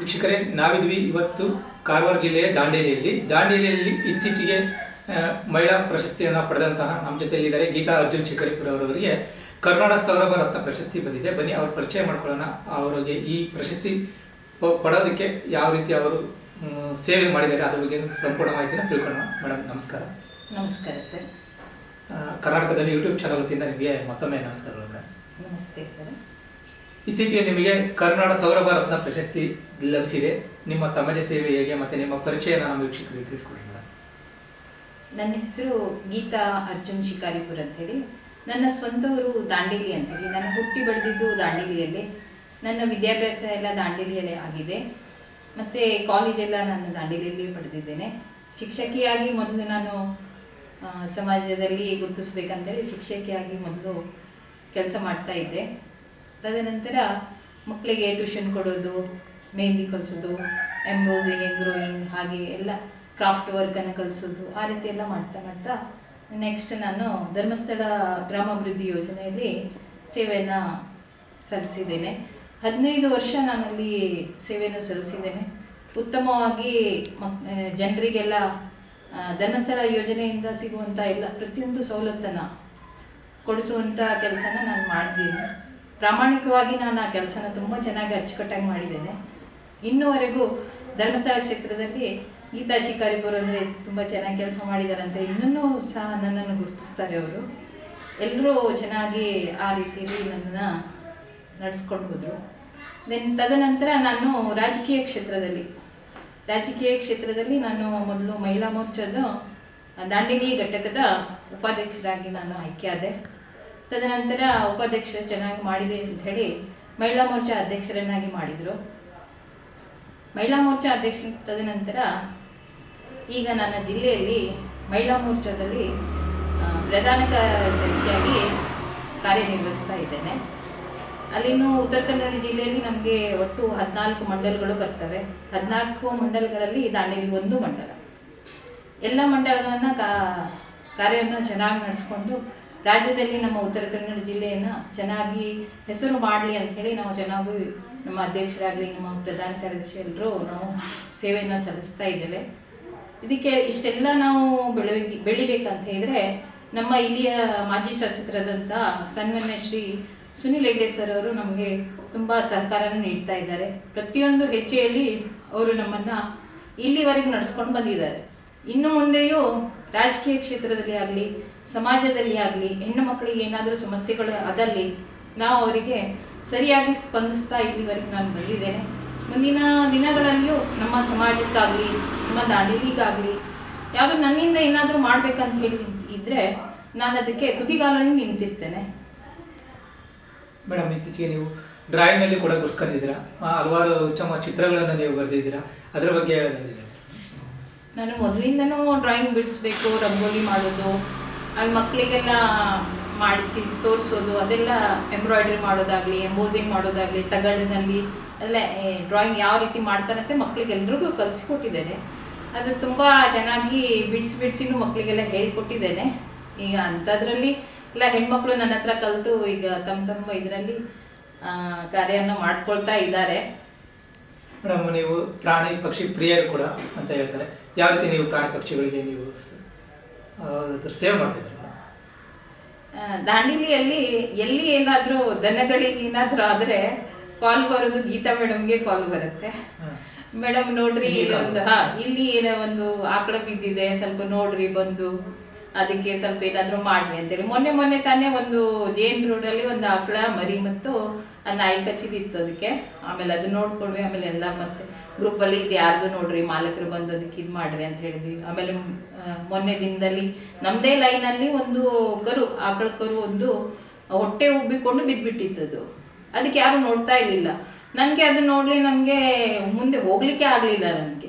ವೀಕ್ಷಕರೇ ನಾವಿದ್ವಿ ಇವತ್ತು ಕಾರವಾರ ಜಿಲ್ಲೆಯ ದಾಂಡೇಲಿಯಲ್ಲಿ. ದಾಂಡೇಲಿಯಲ್ಲಿ ಇತ್ತೀಚೆಗೆ ಮಹಿಳಾ ಪ್ರಶಸ್ತಿಯನ್ನು ಪಡೆದಂತಹ ನಮ್ಮ ಜೊತೆಯಲ್ಲಿದ್ದಾರೆ ಗೀತಾ ಅರ್ಜುನ್ ಶಿಖರಿಪುರ ಅವರವರಿಗೆ. ಕರ್ನಾಟಕ ಸೌರಭ ರತ್ನ ಪ್ರಶಸ್ತಿ ಬಂದಿದೆ. ಬನ್ನಿ ಅವ್ರ ಪರಿಚಯ ಮಾಡ್ಕೊಳ್ಳೋಣ. ಅವರಿಗೆ ಈ ಪ್ರಶಸ್ತಿ ಪಡೋದಕ್ಕೆ ಯಾವ ರೀತಿ ಅವರು ಸೇವೆ ಮಾಡಿದ್ದಾರೆ ಅದ್ರ ಬಗ್ಗೆ ಸಂಪೂರ್ಣ ಮಾಹಿತಿನ ತಿಳ್ಕೊಳ್ಳೋಣ. ಮೇಡಮ್ ನಮಸ್ಕಾರ. ನಮಸ್ಕಾರ ಸರ್. ಕರ್ನಾಟಕದಲ್ಲಿ ಯೂಟ್ಯೂಬ್ ಚಾನಲ್ ವತಿಯಿಂದ ನಿಮಗೆ ಮತ್ತೊಮ್ಮೆ ನಮಸ್ಕಾರಗಳು ಮೇಡಮ್ ನಮಸ್ತೆ ಸರ್. ಇತ್ತೀಚೆಗೆ ನಿಮಗೆ ಕರ್ನಾಟಕ ಸೌರಭ ರತ್ನ ಪ್ರಶಸ್ತಿ ಲಭಿಸಿದೆ. ನಿಮ್ಮ ಸಮಾಜ ಸೇವೆ ಹೇಗೆ ಮತ್ತೆ ನಿಮ್ಮ ಪರಿಚಯನ ನಮ್ಮ ವೀಕ್ಷಕರಿಗೆ ತಿಳಿಸ್ಕೊಡಿ ನನ್ನ ಹೆಸರು ಗೀತಾ ಅರ್ಜುನ್ ಶಿಕಾರಿಪುರ ಅಂತೇಳಿ ನನ್ನ ಸ್ವಂತ ಊರು ದಾಂಡೇಲಿ ಅಂತೇಳಿ ನಾನು ಹುಟ್ಟಿ ಬೆಳೆದಿದ್ದು ದಾಂಡೇಲಿಯಲ್ಲಿ. ನನ್ನ ವಿದ್ಯಾಭ್ಯಾಸ ಎಲ್ಲ ದಾಂಡೇಲಿಯಲ್ಲೇ ಆಗಿದೆ. ಮತ್ತು ಕಾಲೇಜೆಲ್ಲ ನಾನು ದಾಂಡೇಲಿಯಲ್ಲಿ ಪಡೆದಿದ್ದೇನೆ. ಶಿಕ್ಷಕಿಯಾಗಿ ಮೊದಲು ನಾನು ಸಮಾಜದಲ್ಲಿ ಗುರುತಿಸ್ಬೇಕಂತೇಳಿ ಶಿಕ್ಷಕಿಯಾಗಿ ಮೊದಲು ಕೆಲಸ ಮಾಡ್ತಾ ಇದ್ದೆ. ತದನಂತರ ಮಕ್ಕಳಿಗೆ ಟ್ಯೂಷನ್ ಕೊಡೋದು ಮೆಹಂದಿ ಕಲಿಸೋದು ಎಂಬೋಸಿಂಗ್ ಎಂಗ್ರೋಯಿಂಗ್ ಹಾಗೆ ಎಲ್ಲ ಕ್ರಾಫ್ಟ್ ವರ್ಕನ್ನು ಕಲಿಸೋದು, ಆ ರೀತಿ ಎಲ್ಲ ಮಾಡ್ತಾ ಮಾಡ್ತಾ ನೆಕ್ಸ್ಟ್ ನಾನು ಧರ್ಮಸ್ಥಳ ಗ್ರಾಮಾಭಿವೃದ್ಧಿ ಯೋಜನೆಯಲ್ಲಿ ಸೇವೆಯನ್ನು ಸಲ್ಲಿಸಿದ್ದೇನೆ. ಹದಿನೈದು ವರ್ಷ ನಾನಲ್ಲಿ ಸೇವೆಯನ್ನು ಸಲ್ಲಿಸಿದ್ದೇನೆ. ಉತ್ತಮವಾಗಿ ಮಕ್ ಜನರಿಗೆಲ್ಲ ಧರ್ಮಸ್ಥಳ ಯೋಜನೆಯಿಂದ ಸಿಗುವಂಥ ಎಲ್ಲ ಪ್ರತಿಯೊಂದು ಸವಲತ್ತನ್ನು ಕೊಡಿಸುವಂಥ ಕೆಲಸನ ನಾನು ಮಾಡಿದ್ದೀನಿ ಪ್ರಾಮಾಣಿಕವಾಗಿ ನಾನು ಆ ಕೆಲಸನ ತುಂಬ ಚೆನ್ನಾಗಿ ಅಚ್ಚುಕಟ್ಟಾಗಿ ಮಾಡಿದ್ದೇನೆ. ಇನ್ನೂವರೆಗೂ ಧರ್ಮಸ್ಥಳ ಕ್ಷೇತ್ರದಲ್ಲಿ ಗೀತಾ ಶಿಕಾರಿಪುರ ಅಂದರೆ ತುಂಬ ಚೆನ್ನಾಗಿ ಕೆಲಸ ಮಾಡಿದಾರಂತೆ. ಇನ್ನೂ ಸಹ ನನ್ನನ್ನು ಗುರುತಿಸ್ತಾರೆ ಅವರು. ಎಲ್ಲರೂ ಚೆನ್ನಾಗಿ ಆ ರೀತಿಯಲ್ಲಿ ನನ್ನನ್ನು ನಡೆಸ್ಕೊಂಡು ಹೋದರು. ದೆನ್ ತದನಂತರ ನಾನು ರಾಜಕೀಯ ಕ್ಷೇತ್ರದಲ್ಲಿ ರಾಜಕೀಯ ಕ್ಷೇತ್ರದಲ್ಲಿ ನಾನು ಮೊದಲು ಮಹಿಳಾ ಮೋರ್ಚಾದ ದಾಂಡಿನಿ ಘಟಕದ ಉಪಾಧ್ಯಕ್ಷರಾಗಿ ನಾನು ಆಯ್ಕೆಯಾದೆ ತದನಂತರ ಉಪಾಧ್ಯಕ್ಷರು ಚೆನ್ನಾಗಿ ಮಾಡಿದೆ ಅಂತ ಹೇಳಿ ಮಹಿಳಾ ಮೋರ್ಚಾ ಅಧ್ಯಕ್ಷರನ್ನಾಗಿ ಮಾಡಿದರು. ಮಹಿಳಾ ಮೋರ್ಚಾ ಅಧ್ಯಕ್ಷ ತದನಂತರ ಈಗ ನನ್ನ ಜಿಲ್ಲೆಯಲ್ಲಿ ಮಹಿಳಾ ಮೋರ್ಚಾದಲ್ಲಿ ಪ್ರಧಾನ ಕಾರ್ಯದರ್ಶಿಯಾಗಿ ಕಾರ್ಯನಿರ್ವಹಿಸ್ತಾ ಇದ್ದೇನೆ. ಅಲ್ಲಿನೂ ಉತ್ತರ ಕನ್ನಡ ಜಿಲ್ಲೆಯಲ್ಲಿ ನಮಗೆ ಒಟ್ಟು ಹದಿನಾಲ್ಕು ಮಂಡಲಗಳು ಬರ್ತವೆ. ಹದಿನಾಲ್ಕು ಮಂಡಲಗಳಲ್ಲಿ ದಾಂಡೇಲಿ ಒಂದು ಮಂಡಲ. ಎಲ್ಲ ಮಂಡಲಗಳನ್ನು ಕಾ, ಕಾರ್ಯವನ್ನು ಚೆನ್ನಾಗಿ ನಡೆಸ್ಕೊಂಡು ರಾಜ್ಯದಲ್ಲಿ ನಮ್ಮ ಉತ್ತರ ಕನ್ನಡ ಜಿಲ್ಲೆಯನ್ನು ಚೆನ್ನಾಗಿ ಹೆಸರು ಮಾಡಲಿ ಅಂತ ಹೇಳಿ ನಾವು ಚೆನ್ನಾಗಿ ನಮ್ಮ ಅಧ್ಯಕ್ಷರಾಗಲಿ, ನಮ್ಮ ಪ್ರಧಾನ ಕಾರ್ಯದರ್ಶಿ ಎಲ್ಲರೂ ನಾವು ಸೇವೆಯನ್ನು ಸಲ್ಲಿಸ್ತಾ ಇದ್ದೇವೆ. ಇದಕ್ಕೆ ಇಷ್ಟೆಲ್ಲ ನಾವು ಬೆಳವಿಗೆ ಬೆಳಿಬೇಕಂತ ಹೇಳಿದ್ರೆ ನಮ್ಮ ಇಲ್ಲಿಯ ಮಾಜಿ ಶಾಸಕರಾದಂಥ ಸನ್ಮಾನ್ಯ ಶ್ರೀ ಸುನಿಲ್ ಹೆಗ್ಡೆ ಸರ್ ಅವರು ನಮಗೆ ತುಂಬ ಸಹಕಾರವನ್ನು ನೀಡ್ತಾ ಇದ್ದಾರೆ. ಪ್ರತಿಯೊಂದು ಹೆಜ್ಜೆಯಲ್ಲಿ ಅವರು ನಮ್ಮನ್ನು ಇಲ್ಲಿವರೆಗೆ ನಡೆಸ್ಕೊಂಡು ಬಂದಿದ್ದಾರೆ. ಇನ್ನು ಮುಂದೆಯೂ ರಾಜಕೀಯ ಕ್ಷೇತ್ರದಲ್ಲಿ ಆಗಲಿ ಸಮಾಜದಲ್ಲಿ ಆಗಲಿ ಹೆಣ್ಣು ಮಕ್ಕಳಿಗೆ ಏನಾದರೂ ಸಮಸ್ಯೆಗಳು ಅದಲ್ಲಿ ನಾವು ಅವರಿಗೆ ಸರಿಯಾಗಿ ಸ್ಪಂದಿಸ್ತಾ ಇಲ್ಲಿವರೆಗೆ ನಾನು ಬಂದಿದ್ದೇನೆ. ಮುಂದಿನ ದಿನಗಳಲ್ಲಿಯೂ ನಮ್ಮ ಸಮಾಜಕ್ಕಾಗಲಿ ನಮ್ಮ ದಾಂಡೇಲಿಗಾಗಲಿ ಯಾರು ನನ್ನಿಂದ ಏನಾದರೂ ಮಾಡ್ಬೇಕಂತ ಹೇಳಿ ಇದ್ದರೆ ನಾನು ಅದಕ್ಕೆ ತುದಿಗಾಲಲ್ಲಿ ನಿಂತಿರ್ತೇನೆ. ಮೇಡಮ್ ಇತ್ತೀಚೆಗೆ ನೀವು ಡ್ರಾಯಿಂಗ್ನಲ್ಲಿ ಕೂಡ ಗುರ್ಸ್ಕೊಂಡಿದ್ದೀರಾ ಹಲವಾರು ಉತ್ತಮ ಚಿತ್ರಗಳನ್ನು ನೀವು ಬರೆದಿದ್ದೀರಾ? ಅದರ ಬಗ್ಗೆ ಹೇಳೋದಾದ್ರೆ. ನಾನು ಮೊದಲಿಂದನೂ ಡ್ರಾಯಿಂಗ್ ಬಿಡಿಸ್ಬೇಕು ರಂಗೋಲಿ ಮಾಡೋದು ಅಲ್ಲಿ ಮಕ್ಕಳಿಗೆಲ್ಲ ಮಾಡಿಸಿ ತೋರಿಸೋದು, ಅದೆಲ್ಲ ಎಂಬ್ರಾಯ್ಡ್ರಿ ಮಾಡೋದಾಗಲಿ, ಎಂಬೋಸಿಂಗ್ ಮಾಡೋದಾಗಲಿ, ತಗಡಿನಲ್ಲಿ, ಅಲ್ಲ ಡ್ರಾಯಿಂಗ್ ಯಾವ ರೀತಿ ಮಾಡ್ತಾರಂತೆ ಮಕ್ಕಳಿಗೆಲ್ರಿಗೂ ಕಲಿಸಿಕೊಟ್ಟಿದ್ದೇನೆ. ಅದು ತುಂಬ ಚೆನ್ನಾಗಿ ಬಿಡಿಸಿ ಬಿಡಿಸಿನೂ ಮಕ್ಕಳಿಗೆಲ್ಲ ಹೇಳಿಕೊಟ್ಟಿದ್ದೇನೆ. ಈಗ ಅಂಥದ್ರಲ್ಲಿ ಎಲ್ಲ ಹೆಣ್ಮಕ್ಳು ನನ್ನ ಹತ್ರ ಕಲಿತು, ಈಗ ತಮ್ಮ ತಮ್ಮ ಇದರಲ್ಲಿ ಕಾರ್ಯವನ್ನು ಮಾಡ್ಕೊಳ್ತಾ ಇದ್ದಾರೆ. ಮೇಡಮ್, ನೀವು ಪ್ರಾಣಿ ಪಕ್ಷಿ ಪ್ರಿಯರು ಕೂಡ ಅಂತ ಹೇಳ್ತಾರೆ. ಯಾವ ರೀತಿ ನೀವು ಪ್ರಾಣಿ ಪಕ್ಷಿಗಳಿಗೆ ನೀವು ಅದ್ರ ಸೇವೆ ದಾಂಡಿಲಿಯಲ್ಲಿ ಮೇಡಮ್ ಎಲ್ಲಿ ಏನಾದರೂ ದನಗಳಿಗೆ ಏನಾದರೂ ಆದರೆ ಕಾಲ್ ಬರೋದು ಗೀತಾ ಮೇಡಮ್ಗೆ ಕಾಲ್ ಬರುತ್ತೆ. ಮೇಡಮ್ ನೋಡ್ರಿ ಇಲ್ಲಿ ಒಂದು ಹಾ ಇಲ್ಲಿ ಏನೋ ಒಂದು ಆಕಳ ಬಿದ್ದಿದೆ ಸ್ವಲ್ಪ ನೋಡ್ರಿ ಬಂದು ಅದಕ್ಕೆ ಸ್ವಲ್ಪ ಏನಾದರೂ ಮಾಡ್ರಿ ಅಂತೇಳಿ. ಮೊನ್ನೆ ಮೊನ್ನೆ ತಾನೇ ಒಂದು ಜೇನ್ ರೋಡಲ್ಲಿ ಒಂದು ಆಕಳ ಮರಿ ಮತ್ತು ಆ ನಾಯಿ ಕಚ್ಚಿದಿತ್ತು ಅದಕ್ಕೆ. ಆಮೇಲೆ ಅದು ನೋಡ್ಕೊಂಡ್ವಿ ಆಮೇಲೆ ಎಲ್ಲ ಮತ್ತೆ ಗ್ರೂಪಲ್ಲಿ ಇದು ಯಾರ್ದು ನೋಡ್ರಿ, ಮಾಲಕರು ಬಂದು ಅದಕ್ಕೆ ಇದು ಮಾಡ್ರಿ ಅಂತ ಹೇಳಿದ್ವಿ. ಆಮೇಲೆ ಮೊನ್ನೆ ದಿನದಲ್ಲಿ ನಮ್ಮದೇ ಲೈನಲ್ಲಿ ಒಂದು ಕರು, ಆಕಳ ಕರು ಒಂದು ಹೊಟ್ಟೆ ಉಬ್ಬಿಕೊಂಡು ಬಿದ್ದುಬಿಟ್ಟಿತ್ತದು ಅದಕ್ಕೆ ಯಾರು ನೋಡ್ತಾ ಇರಲಿಲ್ಲ. ನನಗೆ ಅದು ನೋಡಲಿ ನನಗೆ ಮುಂದೆ ಹೋಗ್ಲಿಕ್ಕೆ ಆಗಲಿಲ್ಲ ನನಗೆ.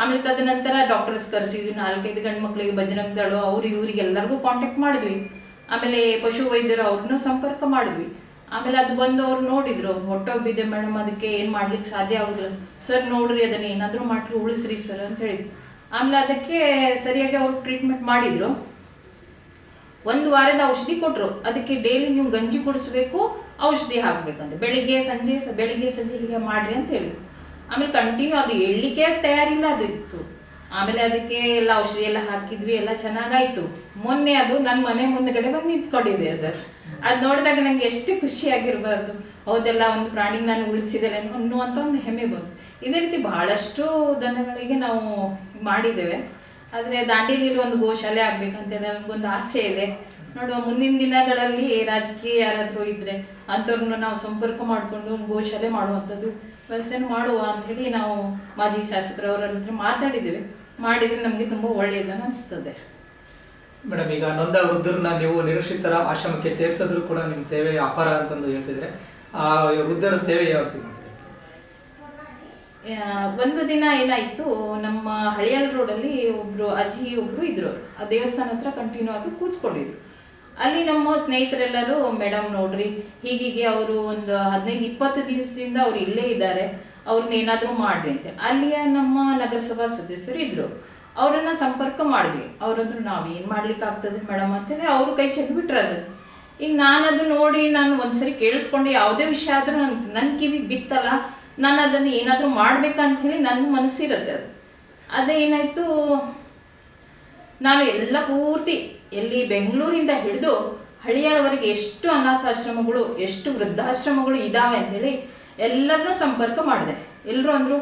ಆಮೇಲೆ ತದನಂತರ ಡಾಕ್ಟರ್ಸ್ ಕರೆಸಿದ್ವಿ, ನಾಲ್ಕೈದು ಗಂಡು ಮಕ್ಕಳಿಗೆ ಭಜನಕ್ ದಳು, ಅವ್ರು ಇವ್ರಿಗೆ ಎಲ್ಲರಿಗೂ ಕಾಂಟ್ಯಾಕ್ಟ್ ಮಾಡಿದ್ವಿ. ಆಮೇಲೆ ಪಶು ವೈದ್ಯರು ಅವ್ರನ್ನೂ ಸಂಪರ್ಕ ಮಾಡಿದ್ವಿ. ಆಮೇಲೆ ಅದು ಬಂದು ಅವ್ರು ನೋಡಿದ್ರು ಹೊಟ್ಟೆ ಉಬ್ಬಿದೆ ಮೇಡಮ್, ಅದಕ್ಕೆ ಏನು ಮಾಡ್ಲಿಕ್ಕೆ ಸಾಧ್ಯ ಆಗುದಿಲ್ಲ. ಸರ್, ನೋಡ್ರಿ, ಅದನ್ನ ಏನಾದರೂ ಮಾಡ್ರಿ ಉಳಿಸ್ರಿ ಸರ್, ಅಂತ ಹೇಳಿದ್ರು. ಆಮೇಲೆ ಅದಕ್ಕೆ ಸರಿಯಾಗಿ ಅವ್ರು ಟ್ರೀಟ್ಮೆಂಟ್ ಮಾಡಿದ್ರು. ಒಂದು ವಾರದ ಔಷಧಿ ಕೊಟ್ಟರು ಅದಕ್ಕೆ ಡೈಲಿ ನೀವು ಗಂಜಿ ಕುಡಿಸ್ಬೇಕು, ಔಷಧಿ ಹಾಕ್ಬೇಕಂತ ಬೆಳಿಗ್ಗೆ, ಸಂಜೆ ಬೆಳಿಗ್ಗೆ, ಸಂಜೆ ಹೀಗೆ ಮಾಡ್ರಿ ಅಂತ ಹೇಳಿದ್ರು. ಆಮೇಲೆ ಕಂಟಿನ್ಯೂ ಅದು ಹೇಳಲಿಕ್ಕೆ ತಯಾರಿಲ್ಲ ಅದಿತ್ತು ಆಮೇಲೆ ಅದಕ್ಕೆ ಎಲ್ಲ ಔಷಧಿ ಎಲ್ಲ ಹಾಕಿದ್ವಿ, ಎಲ್ಲ ಚೆನ್ನಾಗಾಯ್ತು. ಮೊನ್ನೆ ಅದು ನನ್ನ ಮನೆ ಮುಂದ್ಗಡೆ ಬಂದು ನಿಂತ್ಕೊಂಡಿದೆ ಅದು. ಅದು ನೋಡಿದಾಗ ನಂಗೆ ಎಷ್ಟು ಖುಷಿಯಾಗಿರ್ಬಾರ್ದು ಹೌದೆಲ್ಲ ಒಂದು ಪ್ರಾಣಿ ನಾನು ಉಳಿಸಿದ್ದೇನೆ ಅನ್ನುವಂಥ ಒಂದು ಹೆಮ್ಮೆ ಬಂತು. ಇದೇ ರೀತಿ ಬಹಳಷ್ಟು ದನಗಳಿಗೆ ನಾವು ಮಾಡಿದ್ದೇವೆ. ಆದರೆ ದಾಂಡೇಲಿಯಲ್ಲಿ ಒಂದು ಗೋಶಾಲೆ ಆಗ್ಬೇಕಂತೇಳಿ ನಮಗೊಂದು ಆಸೆ ಇದೆ. ನೋಡುವ ಮುಂದಿನ ದಿನಗಳಲ್ಲಿ ರಾಜಕೀಯ ಯಾರಾದರೂ ಇದ್ರೆ ಅಂಥವ್ರನ್ನ ನಾವು ಸಂಪರ್ಕ ಮಾಡಿಕೊಂಡು ಒಂದು ಗೋಶಾಲೆ ಮಾಡುವಂಥದ್ದು ವ್ಯವಸ್ಥೆನೂ ಮಾಡುವ ಅಂಥೇಳಿ ನಾವು ಮಾಜಿ ಶಾಸಕರವರ ಹತ್ರ ಮಾತಾಡಿದ್ದೇವೆ. ಮಾಡಿದರೆ ನಮಗೆ ತುಂಬ ಒಳ್ಳೆಯದನ್ನು ಅನಿಸ್ತದೆ ಮೇಡಮ್, ಈಗ ನೊಂದ ವೃದ್ಧರನ್ನ ನೀವು ನಿರೀಕ್ಷಿತರ ಆಶ್ರಮಕ್ಕೆ ಸೇರಿಸಿದ್ರು ಕೂಡ ನಿಮ್ಮ ಸೇವೆ ಅಪಾರ ಅಂತಂದು ಹೇಳ್ತಿದ್ರೆ, ಆ, ವೃದ್ಧರ ಸೇವೆ ಯಾವ ಒಂದು ದಿನ ಏನಾಯ್ತು, ನಮ್ಮ ಹಳಿಯಾಳ್ ರೋಡಲ್ಲಿ ಒಬ್ರು, ಅಜ್ಜಿ ಒಬ್ರು ಇದ್ರು. ಆ ದೇವಸ್ಥಾನ ಹತ್ರ ಕಂಟಿನ್ಯೂ ಆಗಿ ಕೂತ್ಕೊಂಡಿದ್ರು. ಅಲ್ಲಿ ನಮ್ಮ ಸ್ನೇಹಿತರೆಲ್ಲರೂ, ಮೇಡಮ್ ನೋಡ್ರಿ, ಹೀಗೀಗೆ ಅವರು ಒಂದು ಹದಿನೈದು, ಇಪ್ಪತ್ತು ದಿವಸದಿಂದ ಅವ್ರು ಇಲ್ಲೇ ಇದ್ದಾರೆ. ಅವ್ರನ್ನ ಏನಾದರೂ ಮಾಡ್ರಿ ಅಂತ. ಅಲ್ಲಿಯ ನಮ್ಮ ನಗರಸಭಾ ಸದಸ್ಯರು ಇದ್ರು. ಅವರನ್ನ ಸಂಪರ್ಕ ಮಾಡಿದ್ವಿ. ಅವ್ರಂದ್ರು ನಾವು ಏನು ಮಾಡ್ಲಿಕ್ಕೆ ಆಗ್ತದೆ ಮೇಡಮ್ ಅಂತೇಳಿ ಅವ್ರು ಕೈ ಚೆಕ್ಬಿಟ್ರೆ ಅದು. ಈಗ ನಾನು ಅದು ನೋಡಿ ನಾನು ಒಂದ್ಸರಿ ಕೇಳಿಸ್ಕೊಂಡು ಯಾವುದೇ ವಿಷಯ ಆದ್ರೂ ನನ್ ನನ್ನ ಕಿವಿಗೆ ಬಿತ್ತಲ್ಲ, ನಾನು ಅದನ್ನು ಏನಾದರೂ ಮಾಡ್ಬೇಕಂತ ಹೇಳಿ ನನ್ನ ಮನಸ್ಸಿರುತ್ತೆ ಅದು. ಅದೇ ಏನಾಯ್ತು ನಾನು ಎಲ್ಲ ಪೂರ್ತಿ ಎಲ್ಲಿ ಬೆಂಗಳೂರಿಂದ ಹಿಡಿದು ಹಳಿಯಾಳವರೆಗೆ ಎಷ್ಟು ಅನಾಥಾಶ್ರಮಗಳು, ಎಷ್ಟು ವೃದ್ಧಾಶ್ರಮಗಳು ಇದಾವೆ ಅಂತೇಳಿ ಎಲ್ಲರನ್ನೂ ಸಂಪರ್ಕ ಮಾಡಿದೆ. ಎಲ್ಲರೂ ಅಂದರು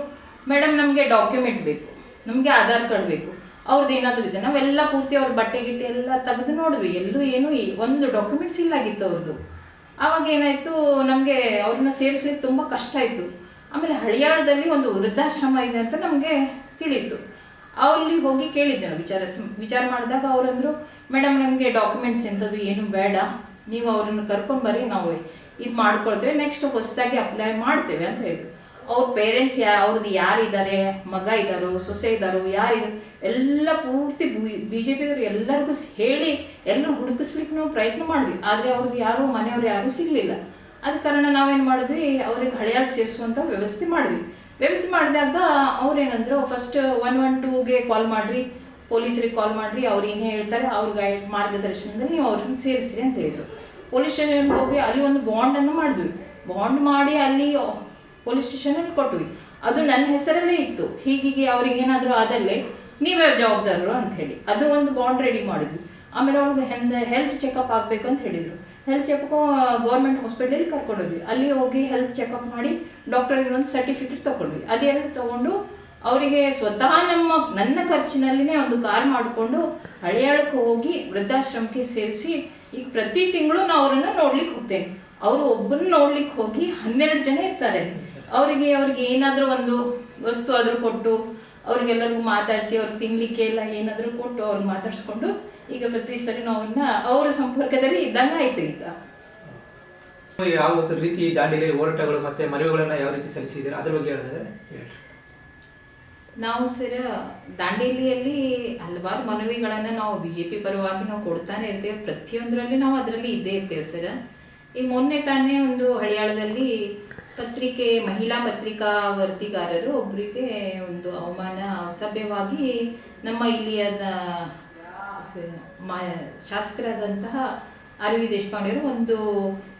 ಮೇಡಮ್ ನಮಗೆ ಡಾಕ್ಯುಮೆಂಟ್ ಬೇಕು. ನಮಗೆ ಆಧಾರ್ ಕಾರ್ಡ್ ಬೇಕು. ಅವ್ರದ್ದು ಏನಾದರೂ ಇದೆ, ನಾವೆಲ್ಲ ಪೂರ್ತಿ ಅವ್ರ ಬಟ್ಟೆ ಗಿಟ್ಟೆ ಎಲ್ಲ ತೆಗೆದು ನೋಡಿದ್ವಿ. ಎಲ್ಲೂ ಏನೂ ಒಂದು ಡಾಕ್ಯುಮೆಂಟ್ಸ್ ಇಲ್ಲಾಗಿತ್ತು ಅವ್ರದ್ದು ಆವಾಗ ಏನಾಯಿತು, ನಮಗೆ ಅವ್ರನ್ನ ಸೇರಿಸ್ಲಿಕ್ಕೆ ತುಂಬ ಕಷ್ಟ ಆಯಿತು. ಆಮೇಲೆ ಹಳಿಯಾಳದಲ್ಲಿ ಒಂದು ವೃದ್ಧಾಶ್ರಮ ಇದೆ ಅಂತ ನಮಗೆ ತಿಳಿಯಿತು ಅಲ್ಲಿ ಹೋಗಿ ಕೇಳಿದ್ದೆ ನಾವು ವಿಚಾರ ವಿಚಾರ ಮಾಡಿದಾಗ ಅವರಂದರು ಮೇಡಮ್, ನಮಗೆ ಡಾಕ್ಯುಮೆಂಟ್ಸ್ ಎಂಥದ್ದು ಏನು ಬೇಡ. ನೀವು ಅವ್ರನ್ನ ಕರ್ಕೊಂಡು ಬರ್ರಿ, ನಾವು ಇದು ಮಾಡ್ಕೊಳ್ತೇವೆ. ನೆಕ್ಸ್ಟ್ ಹೊಸದಾಗಿ ಅಪ್ಲೈ ಮಾಡ್ತೇವೆ, ಅಂತ ಹೇಳಿದ್ರು. ಅವ್ರ ಪೇರೆಂಟ್ಸ್ ಯಾ, ಅವ್ರದ್ದು ಯಾರಿದ್ದಾರೆ, ಮಗ ಇದ್ದಾರೋ, ಸೊಸೆ ಇದ್ದಾರೋ ಯಾರಿದ್ದಾರೆ ಎಲ್ಲ ಪೂರ್ತಿ ಬಿ ಜೆ ಪಿದವ್ರು ಎಲ್ಲರಿಗೂ ಹೇಳಿ ಎಲ್ಲರೂ ಹುಡುಕಿಸ್ಲಿಕ್ಕೆ ನಾವು ಪ್ರಯತ್ನ ಮಾಡಿದ್ವಿ. ಆದರೆ ಅವ್ರದ್ದು ಯಾರು, ಮನೆಯವ್ರು ಯಾರೂ ಸಿಗಲಿಲ್ಲ. ಅದ ಕಾರಣ ನಾವೇನು ಮಾಡಿದ್ವಿ, ಅವ್ರಿಗೆ ಹಳೆಯಾಗಿ ಸೇರಿಸುವಂಥ ವ್ಯವಸ್ಥೆ ಮಾಡಿದ್ವಿ. ವ್ಯವಸ್ಥೆ ಮಾಡಿದಾಗ ಅವ್ರೇನಂದ್ರು ಫಸ್ಟ್ ಒನ್ ಒನ್ ಟೂಗೆ ಕಾಲ್ ಮಾಡಿರಿ, ಪೊಲೀಸರಿಗೆ ಕಾಲ್ ಮಾಡಿರಿ, ಅವ್ರು ಏನೇ ಹೇಳ್ತಾರೆ ಅವ್ರ ಗೈಡ್ ಮಾರ್ಗದರ್ಶನದಲ್ಲಿ ನೀವು ಅವ್ರನ್ನ ಸೇರಿಸ್ರಿ ಅಂತ ಹೇಳಿದ್ರು. ಪೊಲೀಸ್ ಸ್ಟೇಷನ್ಗೆ ಹೋಗಿ ಅಲ್ಲಿ ಒಂದು ಬಾಂಡನ್ನು ಮಾಡಿದ್ವಿ. ಬಾಂಡ್ ಮಾಡಿ ಅಲ್ಲಿ ಪೊಲೀಸ್ ಸ್ಟೇಷನಲ್ಲಿ ಕೊಟ್ವಿ. ಅದು ನನ್ನ ಹೆಸರಲ್ಲೇ ಇತ್ತು. ಹೀಗೀಗೆ ಅವ್ರಿಗೆ ಏನಾದರೂ ಆದಲ್ಲೇ ನೀವೇ ಜವಾಬ್ದಾರರು ಅಂತ ಹೇಳಿ. ಅದು ಒಂದು ಬಾಂಡ್ ರೆಡಿ ಮಾಡಿದ್ವಿ. ಆಮೇಲೆ ಅವ್ಳಿಗೆ ಹೆಂದ ಹೆಲ್ತ್ ಚೆಕಪ್ ಆಗಬೇಕು ಅಂತ ಹೇಳಿದರು. ಹೆಲ್ತ್ ಚೆಕಪ್ ಗೌರ್ಮೆಂಟ್ ಹಾಸ್ಪಿಟಲಲ್ಲಿ ಕರ್ಕೊಂಡೋದ್ವಿ. ಅಲ್ಲಿ ಹೋಗಿ ಹೆಲ್ತ್ ಚೆಕಪ್ ಮಾಡಿ ಡಾಕ್ಟರ್ ಒಂದು ಸರ್ಟಿಫಿಕೇಟ್ ತೊಗೊಂಡ್ವಿ ಅದೆಲ್ಲ ತೊಗೊಂಡು ಅವರಿಗೆ ಸ್ವತಃ ನಮ್ಮ, ನನ್ನ ಖರ್ಚಿನಲ್ಲಿನೇ ಒಂದು ಕಾರ್ ಮಾಡಿಕೊಂಡು ಹಳೆಯಾಳಕ್ಕೆ ಹೋಗಿ ವೃದ್ಧಾಶ್ರಮಕ್ಕೆ ಸೇರಿಸಿ ಈಗ ಪ್ರತಿ ತಿಂಗಳು ನಾವು ಅವರನ್ನು ನೋಡ್ಲಿಕ್ಕೆ ಹೋಗ್ತೇನೆ. ಅವರು ಒಬ್ಬರನ್ನ ನೋಡ್ಲಿಕ್ಕೆ ಹೋಗಿ ಹನ್ನೆರಡು ಜನ ಇರ್ತಾರೆ. ಅವರಿಗೆ ಅವ್ರಿಗೆ ಏನಾದರೂ ಒಂದು ವಸ್ತು ಆದರೂ ಕೊಟ್ಟು ಅವ್ರಿಗೆಲ್ಲರಿಗೂ ಮಾತಾಡಿಸಿ ಅವ್ರಿಗೆ ತಿನ್ಲಿಕ್ಕೆ ಎಲ್ಲ ಏನಾದರೂ ಕೊಟ್ಟು ಅವ್ರಿಗೆ ಮಾತಾಡಿಸ್ಕೊಂಡು ಈಗ ಪ್ರತಿ ಸರಿ ನಾವು ಅವ್ರ ಸಂಪರ್ಕದಲ್ಲಿ ಇದ್ದಂಗೆ ಆಯ್ತು ಈಗ. ಯಾವ ಒಂದು ರೀತಿ ದಾಂಡೇಲಿ ಹೋರಾಟಗಳು ಮತ್ತೆ ಮನವಿಗಳನ್ನ ಯಾವ ರೀತಿ ಸಲ್ಲಿಸಿದ್ದೀರಾ? ಅದ್ರ ಬಗ್ಗೆ ಹೇಳಿದ್ರೆ ಹೇಳ್ರಿ. ನಾವು ಸರ ದಾಂಡೇಲಿಯಲ್ಲಿ ಹಲವಾರು ಮನವಿಗಳನ್ನು ನಾವು ಬಿ ಜೆ ಪಿ ಪರವಾಗಿ ನಾವು ಕೊಡ್ತಾನೆ ಇರ್ತೇವೆ. ಪ್ರತಿಯೊಂದರಲ್ಲಿ ನಾವು ಅದರಲ್ಲಿ ಇದ್ದೇ ಇರ್ತೇವೆ ಸರ. ಈಗ ಮೊನ್ನೆ ತಾನೇ ಒಂದು ಹಳಿಯಾಳದಲ್ಲಿ ಪತ್ರಿಕೆ, ಮಹಿಳಾ ಪತ್ರಿಕಾ ವರದಿಗಾರರು ಒಬ್ಬರಿಗೆ ಒಂದು ಅವಮಾನ ಸಭ್ಯವಾಗಿ ನಮ್ಮ ಇಲ್ಲಿಯದ, ಮಾ, ಶಾಸಕರಾದಂತಹ ಆರ್ ವಿ ದೇಶಪಾಂಡೆಯವರು ಒಂದು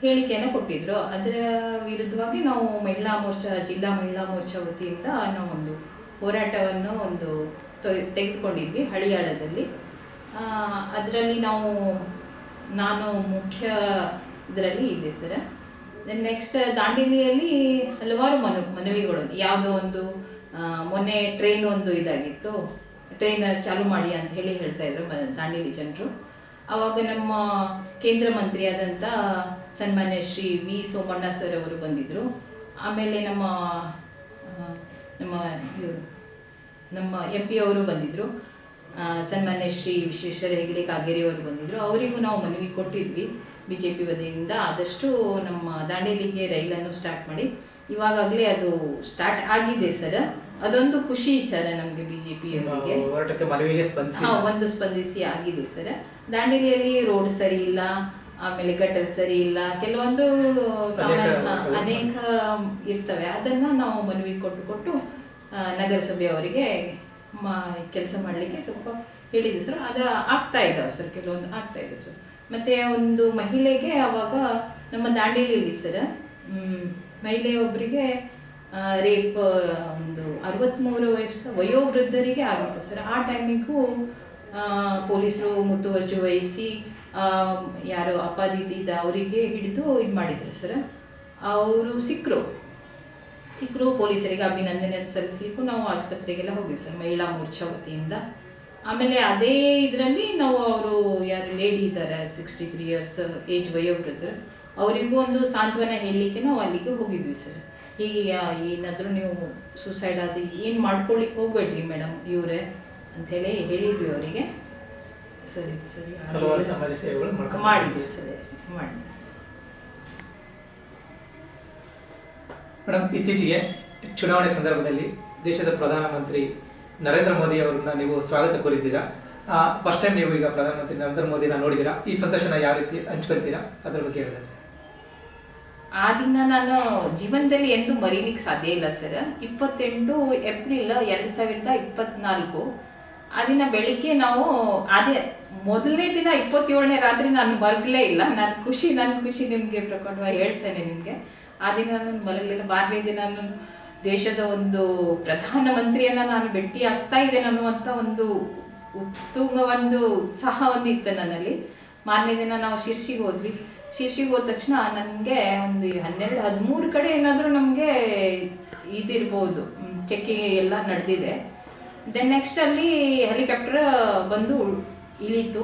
ಹೇಳಿಕೆಯನ್ನು ಕೊಟ್ಟಿದ್ರು. ಅದರ ವಿರುದ್ಧವಾಗಿ ನಾವು ಮಹಿಳಾ ಮೋರ್ಚಾ, ಜಿಲ್ಲಾ ಮಹಿಳಾ ಮೋರ್ಚಾ ವತಿಯಿಂದ ನಾವು ಒಂದು ಹೋರಾಟವನ್ನು ಒಂದು ತೆಗೆದುಕೊಂಡಿದ್ವಿ ಹಳಿಯಾಳದಲ್ಲಿ. ಅದರಲ್ಲಿ ನಾವು, ನಾನು ಮುಖ್ಯ ಇದರಲ್ಲಿ ಇದೆ ಸರ್. ದೆನ್ ನೆಕ್ಸ್ಟ್ ದಾಂಡೇಲಿಯಲ್ಲಿ ಹಲವಾರು ಮನ, ಮನವಿಗಳು. ಯಾವುದೋ ಒಂದು ಮೊನ್ನೆ ಟ್ರೈನ್ ಒಂದು ಇದಾಗಿತ್ತು. ಟ್ರೈನ್ ಚಾಲು ಮಾಡಿ ಅಂತ ಹೇಳಿ ಹೇಳ್ತಾ ಇದ್ರು ದಾಂಡಿಲಿ ಜನರು. ಅವಾಗ ನಮ್ಮ ಕೇಂದ್ರ ಮಂತ್ರಿಯಾದಂಥ ಸನ್ಮಾನ್ಯ ಶ್ರೀ ವಿ ಸೋಮಣ್ಣ ಸರ್ ಅವರು ಬಂದಿದ್ದರು ಆಮೇಲೆ ನಮ್ಮ ನಮ್ಮ ನಮ್ಮ ಎಂ ಪಿ ಅವರು ಬಂದಿದ್ದರು ಸನ್ಮಾನ್ಯ ಶ್ರೀ ವಿಶ್ವೇಶ್ವರ ಹೆಗಡೆ ಕಾಗೇರಿ ಅವರು ಬಂದಿದ್ದರು ಅವರಿಗೂ ನಾವು ಮನವಿ ಕೊಟ್ಟಿದ್ವಿ. ಬಿ ಜೆ ಪಿ ವತಿಯಿಂದ ಆದಷ್ಟು ನಮ್ಮ ದಾಂಡೇಲಿಗೆ ರೈಲನ್ನು ಸ್ಟಾರ್ಟ್ ಮಾಡಿ. ಇವಾಗಲೇ ಅದು ಸ್ಟಾರ್ಟ್ ಆಗಿದೆ ಸರ್. ಅದೊಂದು ಖುಷಿ ವಿಚಾರ ನಮಗೆ ಬಿ ಜೆ ಪಿಯವರಿಗೆ ಮನವಿಗೆ ಸ್ಪಂದಿಸಿ. ಒಂದು ಸ್ಪಂದಿಸಿ ಆಗಿದೆ ಸರ್. ದಾಂಡೇಲಿಯಲ್ಲಿ ರೋಡ್ ಸರಿ ಇಲ್ಲ ಆಮೇಲೆ ಗಟರ್ ಸರಿ ಇಲ್ಲ ಕೆಲವೊಂದು ಸಾಮಾನ್ಯ ಅನೇಕ- ಇರ್ತವೆ. ಅದನ್ನ ನಾವು ಮನವಿ ಕೊಟ್ಟು ಕೊಟ್ಟು ನಗರಸಭೆ ನಗರಸಭೆಯವರಿಗೆ ಕೆಲಸ ಮಾಡಲಿಕ್ಕೆ ಸ್ವಲ್ಪ ಹೇಳಿದ್ವಿ ಸರ್. ಅದು ಆಗ್ತಾ ಇದ್ದಾವೆ ಸರ್ ಕೆಲವೊಂದು ಆಗ್ತಾ ಇದೆ ಸರ್. ಮತ್ತೆ ಒಂದು ಮಹಿಳೆಗೆ ಅವಾಗ ನಮ್ಮ ದಾಂಡೇಲಿಯಲ್ಲಿ ಸರ್ ಮಹಿಳೆಯೊಬ್ಬರಿಗೆ ರೇಪ್ ಒಂದು ಅರವತ್ತ್ಮೂರು ವರ್ಷ ವಯೋವೃದ್ಧರಿಗೆ ಆಗಿತ್ತು ಸರ್. ಆ ಟೈಮಿಗೂ ಪೊಲೀಸರು ಮುತುವರ್ಜಿ ವಹಿಸಿ ಯಾರು ಇದ್ದ ಅವರಿಗೆ ಹಿಡಿದು ಇದು ಮಾಡಿದ್ರು ಸರ್. ಅವರು ಸಿಕ್ಕರು ಸಿಕ್ಕರು ಪೊಲೀಸರಿಗೆ ಅಭಿನಂದನೆ ಸಲ್ಲಿಸಲಿಕ್ಕೂ ನಾವು ಆಸ್ಪತ್ರೆಗೆಲ್ಲ ಹೋಗಿವಿ ಸರ್, ಮಹಿಳಾ ಮೋರ್ಚಾ ವತಿಯಿಂದ. ಆಮೇಲೆ ಅದೇ ಇದರಲ್ಲಿ ನಾವು ಅವರು ಯಾರು ಲೇಡಿ ಇದ್ದಾರೆ ಸಿಕ್ಸ್ಟಿ ತ್ರೀ ಇಯರ್ಸ್ ಏಜ್ ವಯೋವೃದ್ಧರು ಅವರಿಗೂ ಒಂದು ಸಾಂತ್ವನ ಹೇಳಲಿಕ್ಕೆ ನಾವು ಅಲ್ಲಿಗೆ ಹೋಗಿದ್ವಿ ಸರ್ ಹೀಗೆ ಏನಾದರೂ ನೀವು ಸೂಸೈಡ್ ಆದ ಏನು ಮಾಡ್ಕೊಳ್ಳಿಕ್ಕೆ ಹೋಗ್ಬೇಡ್ರಿ ಮೇಡಮ್ ಇವರೇ ಅಂಥೇಳಿ ಹೇಳಿದ್ವಿ ಅವರಿಗೆ. ಸರಿ ಸರಿ. ಮಾಡಿದ್ವಿ ಸರಿ ಮಾಡಿದ್ವಿ ಮೇಡಮ್ ಇತ್ತೀಚೆಗೆ ಚುನಾವಣೆ ಸಂದರ್ಭದಲ್ಲಿ ದೇಶದ ಪ್ರಧಾನಮಂತ್ರಿ ನರೇಂದ್ರ ಮೋದಿ ಅವರನ್ನ ನೀವು ಸ್ವಾಗತ ಕೋರಿದ್ದೀರಾ? ಫಸ್ಟ್ ಟೈಮ್ ನೀವು ಈಗ ಪ್ರಧಾನಮಂತ್ರಿ ನರೇಂದ್ರ ಮೋದಿನ ನೋಡಿದ್ದೀರಾ? ಈ ಸಂದರ್ಶನ ಯಾವ ರೀತಿ ಹಂಚ್ಕೊಳ್ತೀರಾ? ಅದ್ರ ಬಗ್ಗೆ ಹೇಳಿದ್ರೆ ಆ ದಿನ ನಾನು ಜೀವನದಲ್ಲಿ ಎಂದು ಮರೀಲಿಕ್ಕೆ ಸಾಧ್ಯ ಇಲ್ಲ, ಸರ್. ಇಪ್ಪತ್ತೆಂಟು ಏಪ್ರಿಲ್ ಎರಡು ಸಾವಿರದ ಇಪ್ಪತ್ನಾಲ್ಕು. ಆ ದಿನ ಬೆಳಿಗ್ಗೆ ನಾವು ಅದೇ ಮೊದಲನೇ ದಿನ ಇಪ್ಪತ್ತೇಳನೇ ರಾತ್ರಿ ನಾನು ಮಲಗಲೇ ಇಲ್ಲ. ನಾನು ಖುಷಿ ನನ್ನ ಖುಷಿ ನಿಮಗೆ ಪ್ರಕಟವಾಗಿ ಹೇಳ್ತೇನೆ ನಿಮಗೆ. ಆ ದಿನ ನಾನು ಮಲಗಲಿಲ್ಲ ಮಾರನೇ ದಿನ ನಾನು ದೇಶದ ಒಂದು ಪ್ರಧಾನಮಂತ್ರಿಯನ್ನ ನಾನು ಭೇಟಿ ಆಗ್ತಾ ಇದ್ದೇನೆ ಅನ್ನುವಂಥ ಒಂದು ಉತ್ತುಂಗ ಒಂದು ಉತ್ಸಾಹ ಒಂದು ನನ್ನಲ್ಲಿ. ಮಾರನೇ ದಿನ ನಾವು ಶಿರ್ಸಿಗೆ ಹೋದ್ವಿ. ಶಿರ್ಸಿಗೆ ಹೋದ ತಕ್ಷಣ ನನಗೆ ಒಂದು ಹನ್ನೆರಡು, ಹದಿಮೂರು ಕಡೆ ಏನಾದರೂ ನಮಗೆ ಇದಿರ್ಬೋದು ಚೆಕ್ಕಿಂಗ್ ಎಲ್ಲ ನಡೆದಿದೆ. ದೆನ್ ನೆಕ್ಸ್ಟ್ ಅಲ್ಲಿ ಹೆಲಿಕಾಪ್ಟರ್ ಬಂದು ಇಳೀತು.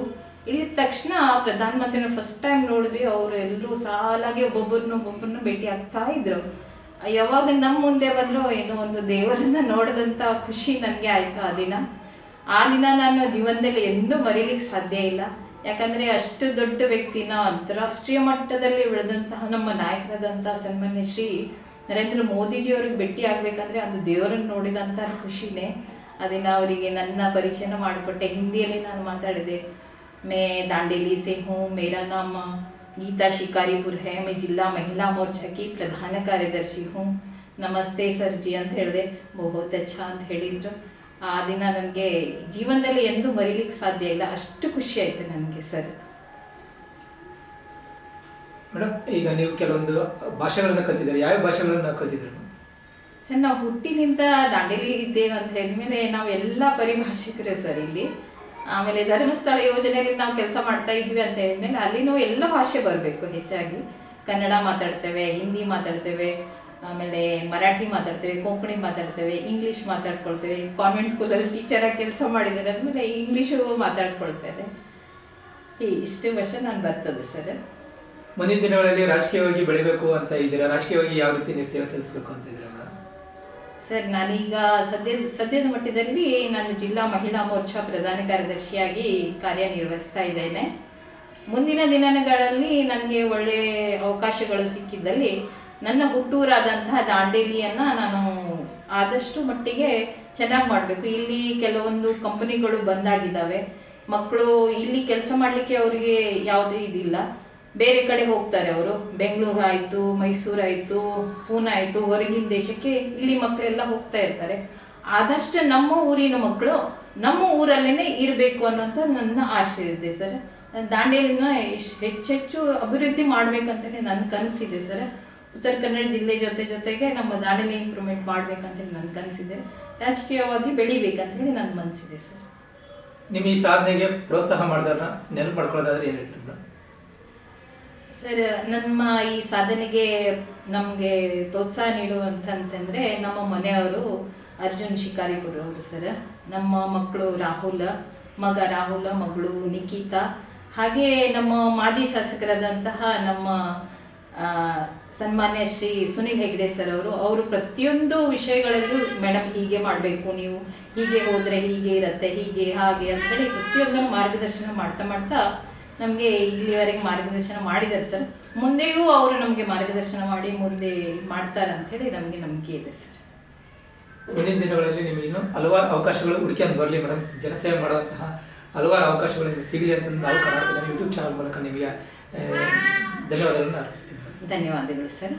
ಇಳಿದ ತಕ್ಷಣ ಪ್ರಧಾನಮಂತ್ರಿನ ಫಸ್ಟ್ ಟೈಮ್ ನೋಡಿದ್ವಿ. ಅವರು ಎಲ್ಲರೂ ಸಾಲಾಗಿ ಒಬ್ಬೊಬ್ಬರನ್ನ ಒಬ್ಬೊಬ್ಬರನ್ನ ಭೇಟಿ ಆಗ್ತಾ ಇದ್ರು. ಯಾವಾಗ ನಮ್ಮ ಮುಂದೆ ಬಂದರೂ ಏನೋ ಒಂದು ದೇವರನ್ನ ನೋಡಿದಂಥ ಖುಷಿ ನನಗೆ ಆಯಿತು ಆ ದಿನ. ಆ ದಿನ ನಾನು ಜೀವನದಲ್ಲಿ ಎಂದೂ ಮರಿಲಿಕ್ಕೆ ಸಾಧ್ಯ ಇಲ್ಲ. ಯಾಕಂದರೆ ಅಷ್ಟು ದೊಡ್ಡ ವ್ಯಕ್ತಿನ ಅಂತಾರಾಷ್ಟ್ರೀಯ ಮಟ್ಟದಲ್ಲಿ ಬೆಳೆದಂತಹ ನಮ್ಮ ನಾಯಕರಾದಂಥ ಸನ್ಮಾನ್ಯ ಶ್ರೀ ನರೇಂದ್ರ ಮೋದಿಜಿಯವ್ರಿಗೆ ಭೇಟಿ ಆಗಬೇಕಂದ್ರೆ ಅದು ದೇವರನ್ನು ನೋಡಿದಂಥ ಖುಷಿನೇ. ಅದನ್ನ ಅವರಿಗೆ ನನ್ನ ಪರಿಚಯನ ಮಾಡಿಕೊಟ್ಟೆ. ಹಿಂದಿಯಲ್ಲಿ ನಾನು ಮಾತಾಡಿದೆ, ಮೇ ದಾಂಡೇಲಿ ಸಿಂಹು ಮೇರಾ ನಾಮ गीता शिकारीपुर है मैं जिला महिला मोर्चा की ಪ್ರಧಾನ ಕಾರ್ಯದರ್ಶಿ हूँ ನಮಸ್ತೆ ಸರ್ ಜಿ ಅಂತ ಹೇಳಿದೆ ಬಹುತ್ ಅಚ್ಚಾ ಅಂತ ಹೇಳಿದ್ರು ಆ ದಿನ ನನಗೆ ಜೀವನದಲ್ಲಿ ಎಂದೂ ಮರೀಲಿಕ್ಕೆ ಸಾಧ್ಯ ಇಲ್ಲ ಅಷ್ಟು ಖುಷಿ ಆಯ್ತು ನನಗೆ ಸರ್ ಮೇಡಮ್ ಈಗ ನೀವು ಕೆಲವೊಂದು ಭಾಷೆಗಳನ್ನ ಕಲ್ತಿದ್ದೀರಾ ಯಾವ ಭಾಷೆಗಳನ್ನ ಕಲ್ತಿದ್ರು ಸರ್ ನಾವು ಹುಟ್ಟಿನಿಂದ ದಾಂಡೇಲಿ ಇದ್ದೇವೆ ಅಂತ ಹೇಳಿದ್ಮೇಲೆ ನಾವು ಎಲ್ಲ ಪರಿಭಾಷಿಕರೇ ಸರ್ ಇಲ್ಲಿ ಆಮೇಲೆ ಧರ್ಮಸ್ಥಳ ಯೋಜನೆಯಲ್ಲಿ ನಾವು ಕೆಲಸ ಮಾಡ್ತಾ ಇದ್ವಿ ಅಂತ ಹೇಳಿದ್ಮೇಲೆ ಅಲ್ಲಿನೂ ಎಲ್ಲ ಭಾಷೆ ಬರಬೇಕು ಹೆಚ್ಚಾಗಿ. ಕನ್ನಡ ಮಾತಾಡ್ತೇವೆ, ಹಿಂದಿ ಮಾತಾಡ್ತೇವೆ, ಆಮೇಲೆ ಮರಾಠಿ ಮಾತಾಡ್ತೇವೆ ಕೊಂಕಣಿ ಮಾತಾಡ್ತೇವೆ, ಇಂಗ್ಲೀಷ್ ಮಾತಾಡ್ಕೊಳ್ತೇವೆ. ಕಾನ್ವೆಂಟ್ ಸ್ಕೂಲಲ್ಲಿ ಟೀಚರಾಗಿ ಕೆಲಸ ಮಾಡಿದ್ದಾರೆ ಅಂದಮೇಲೆ ಇಂಗ್ಲೀಷು ಮಾತಾಡ್ಕೊಳ್ತೇವೆ. ಈ ಇಷ್ಟು ವರ್ಷ ನಾನು ಬರ್ತದೆ ಸರ್. ಮುಂದಿನ ದಿನಗಳಲ್ಲಿ ರಾಜಕೀಯವಾಗಿ ಬೆಳಿಬೇಕು ಅಂತ ಇದ್ದೀರಾ? ರಾಜಕೀಯವಾಗಿ ಯಾವ ರೀತಿ ನೀವು ಸೇವೆ ಸಲ್ಲಿಸಬೇಕು ಅಂತ ಇದ್ದೀರಾ ಸರ್, ನಾನೀಗ ಸದ್ಯ, ಸದ್ಯದ ಮಟ್ಟದಲ್ಲಿ ನಾನು ಜಿಲ್ಲಾ ಮಹಿಳಾ ಮೋರ್ಚಾ ಪ್ರಧಾನ ಕಾರ್ಯದರ್ಶಿಯಾಗಿ ಕಾರ್ಯನಿರ್ವಹಿಸ್ತಾ ಇದ್ದೇನೆ. ಮುಂದಿನ ದಿನಗಳಲ್ಲಿ ನನಗೆ ಒಳ್ಳೆ ಅವಕಾಶಗಳು ಸಿಕ್ಕಿದ್ದಲ್ಲಿ ನನ್ನ ಹುಟ್ಟೂರಾದಂತಹ ದಾಂಡೇಲಿಯನ್ನ ನಾನು ಆದಷ್ಟು ಮಟ್ಟಿಗೆ ಚೆನ್ನಾಗಿ ಮಾಡಬೇಕು. ಇಲ್ಲಿ ಕೆಲವೊಂದು ಕಂಪನಿಗಳು ಬಂದಾಗಿದ್ದಾವೆ. ಮಕ್ಕಳು ಇಲ್ಲಿ ಕೆಲಸ ಮಾಡಲಿಕ್ಕೆ ಅವರಿಗೆ ಯಾವುದೇ ಇದಿಲ್ಲ. ಬೇರೆ ಕಡೆ ಹೋಗ್ತಾರೆ ಅವರು. ಬೆಂಗಳೂರು ಆಯಿತು, ಮೈಸೂರು ಆಯಿತು ಪೂನಾ ಆಯಿತು, ಹೊರಗಿನ ದೇಶಕ್ಕೆ ಇಲ್ಲಿ ಮಕ್ಕಳೆಲ್ಲ ಹೋಗ್ತಾ ಇರ್ತಾರೆ. ಆದಷ್ಟು ನಮ್ಮ ಊರಿನ ಮಕ್ಕಳು ನಮ್ಮ ಊರಲ್ಲೇ ಇರಬೇಕು ಅನ್ನೋಂಥ ನನ್ನ ಆಶೆ ಇದೆ ಸರ್. ದಾಂಡೇಲಿನ ಹೆಚ್ಚೆಚ್ಚು ಅಭಿವೃದ್ಧಿ ಮಾಡ್ಬೇಕಂತೇಳಿ ನನ್ನ ಕನಸಿದೆ ಸರ್. ಉತ್ತರ ಕನ್ನಡ ಜಿಲ್ಲೆ ಜೊತೆ ಜೊತೆಗೆ ನಮ್ಮ ದಾಂಡೇಲಿ ಇಂಪ್ರೂವ್ಮೆಂಟ್ ಮಾಡ್ಬೇಕಂತೇಳಿ ನನ್ನ ಕನಸಿದೆ. ರಾಜಕೀಯವಾಗಿ ಬೆಳಿಬೇಕಂತೇಳಿ ನನ್ನ ಮನಸ್ಸಿದೆ ಸರ್. ನಿಮ್ಮ ಈ ಸಾಧನೆಗೆ ಪ್ರೋತ್ಸಾಹ ಮಾಡಿದಾರ ನೆನಪು ಮಾಡ್ಕೊಳ್ಳೋದಾದ್ರೆ ಏನು ಹೇಳ್ತೀರಿ ಸರ್, ನಮ್ಮ ಈ ಸಾಧನೆಗೆ ನಮಗೆ ಪ್ರೋತ್ಸಾಹ ನೀಡುವಂತಂತಂದ್ರೆ ನಮ್ಮ ಮನೆಯವರು ಅರ್ಜುನ್ ಶಿಕಾರಿಪುರ ಅವರು ಸರ್, ನಮ್ಮ ಮಕ್ಕಳು ರಾಹುಲ್, ಮಗ ರಾಹುಲ್, ಮಗಳು ನಿಖಿತಾ ಹಾಗೆ ನಮ್ಮ ಮಾಜಿ ಶಾಸಕರಾದಂತಹ ನಮ್ಮ ಸನ್ಮಾನ್ಯ ಶ್ರೀ ಸುನಿಲ್ ಹೆಗ್ಡೆ ಸರ್ ಅವರು ಅವರು ಪ್ರತಿಯೊಂದು ವಿಷಯಗಳಲ್ಲೂ ಮೇಡಮ್ ಹೀಗೆ ಮಾಡಬೇಕು ನೀವು, ಹೀಗೆ ಹೋದರೆ ಹೀಗೆ ಇರತ್ತೆ, ಹೀಗೆ ಹಾಗೆ ಅಂತ ಹೇಳಿ ಪ್ರತಿಯೊಂದನ್ನು ಮಾರ್ಗದರ್ಶನ ಮಾಡ್ತಾ ಮಾಡ್ತಾ ನಮಗೆ ಇಲ್ಲಿವರೆಗೆ ಮಾರ್ಗದರ್ಶನ ಮಾಡಿದ್ದಾರೆ ಸರ್. ಮುಂದೆಯೂ ಅವರು ನಮಗೆ ಮಾರ್ಗದರ್ಶನ ಮಾಡಿ ಮುಂದೆ ಮಾಡ್ತಾರೆ ಅಂತ ಹೇಳಿ ನಮಗೆ ನಂಬಿಕೆ ಇದೆ ಸರ್. ಮುಂದಿನ ದಿನಗಳಲ್ಲಿ ನಿಮಗೆ ಇನ್ನೂ ಹಲವಾರು ಅವಕಾಶಗಳು ಹುಡುಕಿಯನ್ನು ಬರಲಿ ಮೇಡಮ್. ಜನಸೇವೆ ಮಾಡುವಂತಹ ಹಲವಾರು ಅವಕಾಶಗಳು ನಿಮಗೆ ಸಿಗಲಿ ಅಂತ ನಾವು ಕರ್ನಾಟಕದ ಯೂಟ್ಯೂಬ್ ಚಾನಲ್ ಮೂಲಕ ನಿಮಗೆ ಧನ್ಯವಾದಗಳನ್ನು ಅರ್ಪಿಸ್ತೀನಿ. ಧನ್ಯವಾದಗಳು ಸರ್.